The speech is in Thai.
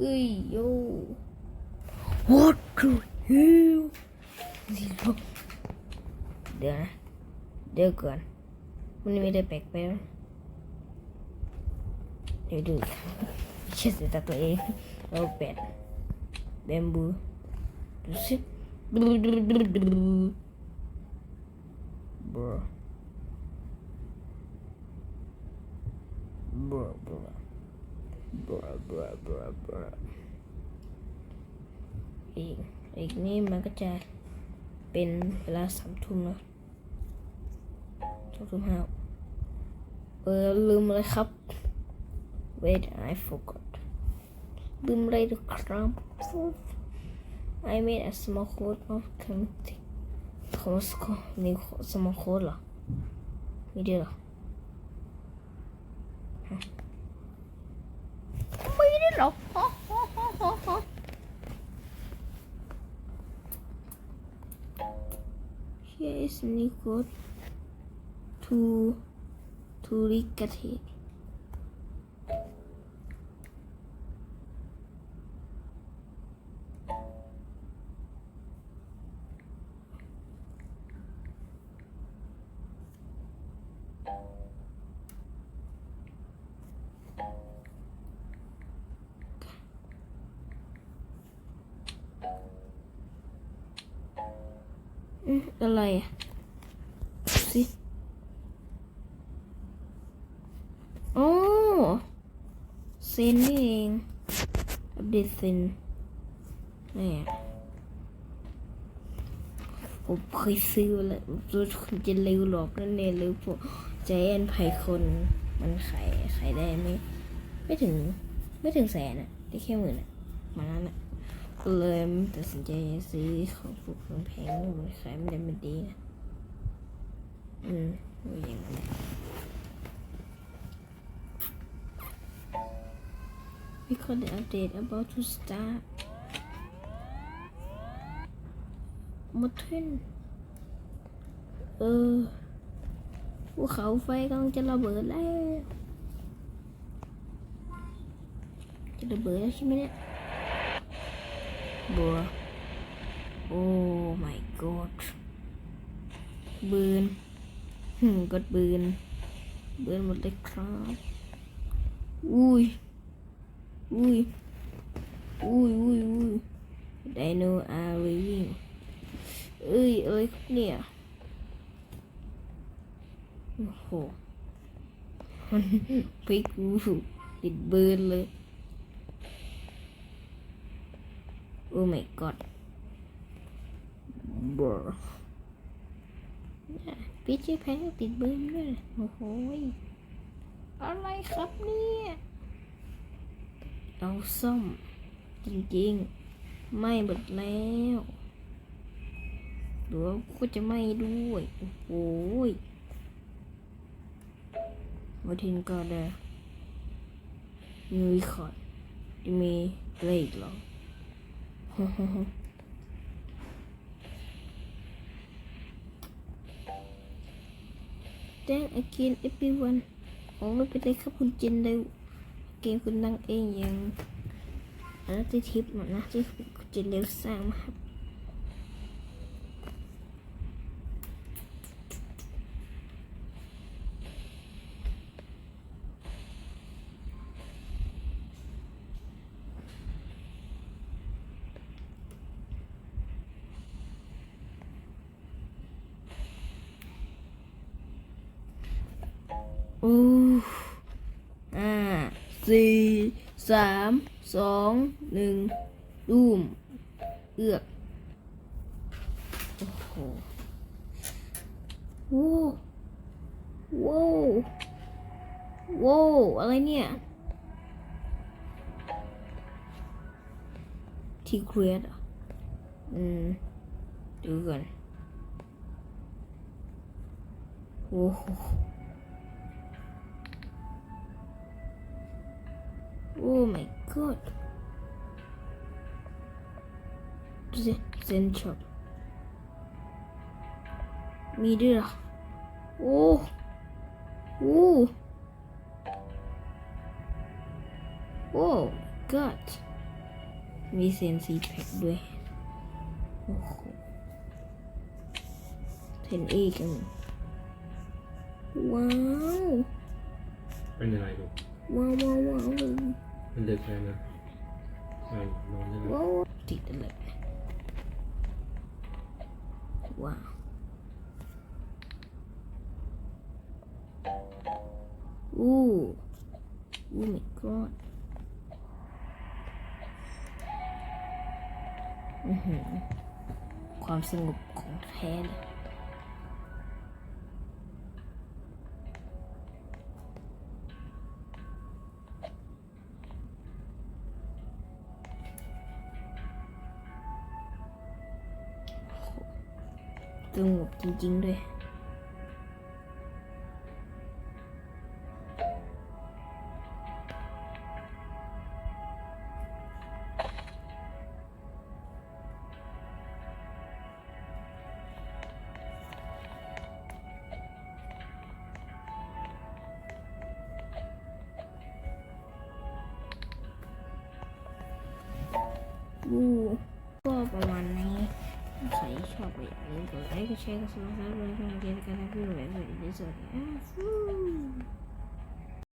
เอ้ยโย What the hell เดี๋ยวนะเดี๋ยวก่อนมันไม่ได้แอีกอีกนี่มันก็จะเป็นเวลาสามทุ่มนะสามทุ่มห้าเออลืมเลยครับ wait I forgot ลืมเลยครับ I made a small hole of committee ขอมสกนี่สมองโคตรเหรไม่ได้หรอ เหรอฮะไม่ได้หรอก Here is new code to to get it. Ừ, อะไรอะสิโอ้เซนนี่เองอัปเดตเซนนี่ผมเคยซื้อแล้วรู้คุณจะเร็วหรอกนั่นเองหรือพวกใจแอนไพคน มันขายขายได้ไม่ ไม่ถึง ไม่ถึงแสนอะได้แค่หมื่นอะมานั้นอะ ก็เลยตัดสินใจซื้อของถูกของแพงมันขายไม่ได้ไม่ดีนะอืมอย่างนั้นแหละ because the update about to start มดขึ้นเออภูเขาไฟกำลังจะระเบิดแล้ว จะระเบิดแล้วใช่ไหมเนี่ย บัว โอ้ my god บืนหึมกดบืน บืนหมดเลยครับ อุ้ย อุ้ย อุ้ยอุ้ยอุ้ยไดโนอาร์วิ่งเอ้ยเอ้ยเนี่ย โอ้โหมันพลิกูติดบืนเลย โอ้ my god บรพี่ชื่อแพงติดเบิ้มด้วยโอ้โหยอะไรครับเนี่ยเราซ่อมจริงๆ ไม่หมดแล้วหรือว่าก็จะไม่ด้วย โอ้โหยมาทิ้งก็ได้มีรีคอร์ดมีอะไรอีกเหรอ Then again everyone โอ้ไม่เป็นไรครับคุณจินเร็วเกมคุณตั้งเองยังอันนั้นที่ทิปมานะที่คุณจินเร็วสร้ สี่สามสองหนึ่งรูมเอือก โอ้โหว้วโว้วโว้วอะไรเนี่ยที่เครียดอะ อืม ดูก่อนโอ้โห Oh my god. Z- Zen shop. มีด้วยเหรอโอ้โอ้โอ้ god มีเซนซีแพ็คด้วย โอ้โหเทนเอกันว้าว เป็นยังไงลูก ว้าวว้าวว้าวเลย มันดึกแล้วนะนอนนอนได้แล้วว้ติดอะไรว้าวอู้อู้ my god อือหือความสงบของแท้เลย สงบจริง ๆ ด้วยวู้ ใครชอบก็อย่าลืมกดไลค์กดแชร์กด